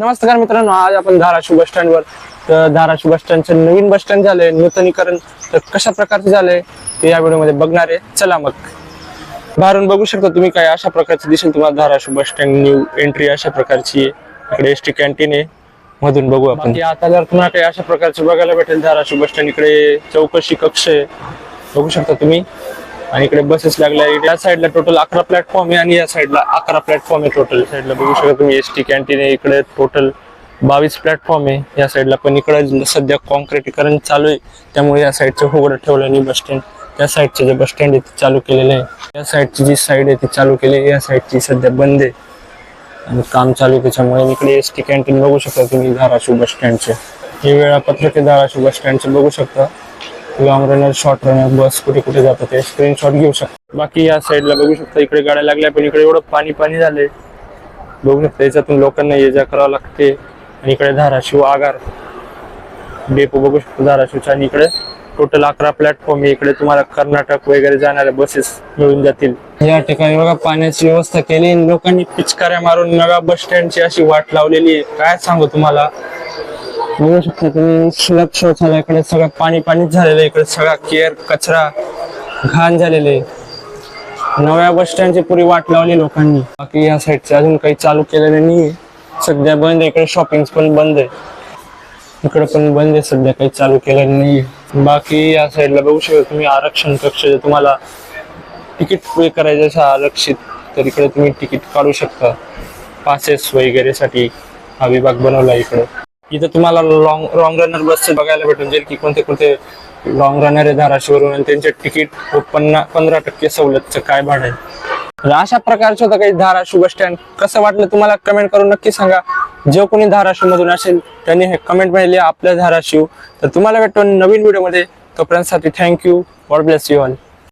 नमस्कार मित्रांनो आज आपण धाराशिव बस स्टँडवर तर धाराशिव बस स्टँडचं नवीन बस स्टँड झालंय नूतनीकरण. तर कशा प्रकारचे झालंय ते या व्हिडिओमध्ये बघणार आहे. चला मग. बाहेरून बघू शकता तुम्ही काय अशा प्रकारचे दिसेल तुम्हाला Dharashiv bus stand new entry अशा प्रकारची आहे. इकडे एस टी कॅन्टीन आहे. मधून बघू आपण. आता जर तुम्हाला काही अशा प्रकारचे बघायला भेटेल धाराशिव बस स्टँड इकडे चौकशी कक्ष आहे. बघू शकता तुम्ही. आणि इकडे बसेस लागल्या या साईडला टोटल अकरा प्लॅटफॉर्म आहे आणि या साईडला अकरा प्लॅटफॉर्म आहे टोटल साईडला बघू शकता तुम्ही एस टी कॅन्टीन आहे इकडे टोटल बावीस प्लॅटफॉर्म आहे. या साईडला पण इकडे सध्या कॉन्क्रिटीकरण चालू आहे. त्यामुळे या साईडचं उघडं ठेवलं आणि बस स्टँड त्या साईडचे जे बस स्टँड आहे ते चालू केलेलं आहे. या साईडची जी साईड आहे ती चालू केली आहे. या साईडची सध्या बंद आहे. आणि काम चालू आहे त्याच्यामुळे इकडे एस टी कॅन्टीन बघू शकता तुम्ही धाराशिव बस स्टँडचे हे वेळापत्रक आहे धाराशिव बस स्टँडचे बघू शकता. Long runner short runner bus कुठे कुठे जातात ते स्क्रीनशॉट घेऊ शकता. बाकी या साईडला बघू शकता इकडे गाड्या लागल्या पण इकडे एवढं पाणी पाणी झालंय. बघू शकता याच्यातून लोकांना ये जा करावं लागते. आणि इकडे धाराशिव आगार. डेपो बघू शकतो धाराशिवच्या आणि इकडे टोटल अकरा प्लॅटफॉर्म आहे. इकडे तुम्हाला कर्नाटक वगैरे जाणाऱ्या बसेस मिळून जातील. या ठिकाणी बघा पाण्याची व्यवस्था केली. आणि लोकांनी पिचकाऱ्या मारून नव्या बस स्टँडची अशी वाट लावलेली आहे. काय सांगू तुम्हाला? बघू शकता तुम्ही सुलक्ष झालं इकडे सगळं पाणी पाणीच झालेलं आहे. इकडे सगळा केअर कचरा घाण झालेले आहे. नव्या बस स्टँडची पुरी वाट लावली लोकांनी. बाकी या साईडचे अजून काही चालू केलेलं नाही सध्या बंद आहे. इकडे शॉपिंग पण बंद आहे. इकडे पण बंद आहे. सध्या काही चालू केलेलं नाही बाकी या साईडला बघू शकता तुम्ही आरक्षण कक्ष. जे तुम्हाला तिकीट पे करायचं असं आरक्षित तर इकडे तुम्ही तिकीट काढू शकता. पासेस वगैरेसाठी हा विभाग बनवला आहे इकडे. इथं तुम्हाला लॉंग लॉंग रनर बसचे बघायला भेटून जाईल की कोणते कोणते लॉंग रनर आहे धाराशिवरून आणि त्यांचे तिकीट पन्ना पंधरा टक्के सवलतचं काय भाडं आहे. अशा प्रकारचं होतं काही धाराशिव बस स्टँड कसं वाटलं तुम्हाला? कमेंट करून नक्की सांगा. जो कोणी धाराशिव मधून असेल त्यांनी हे कमेंटमध्ये लिहा आपल्या धाराशिव. तर तुम्हाला भेटतो नवीन व्हिडिओमध्ये तोपर्यंतसाठी thank you God bless you all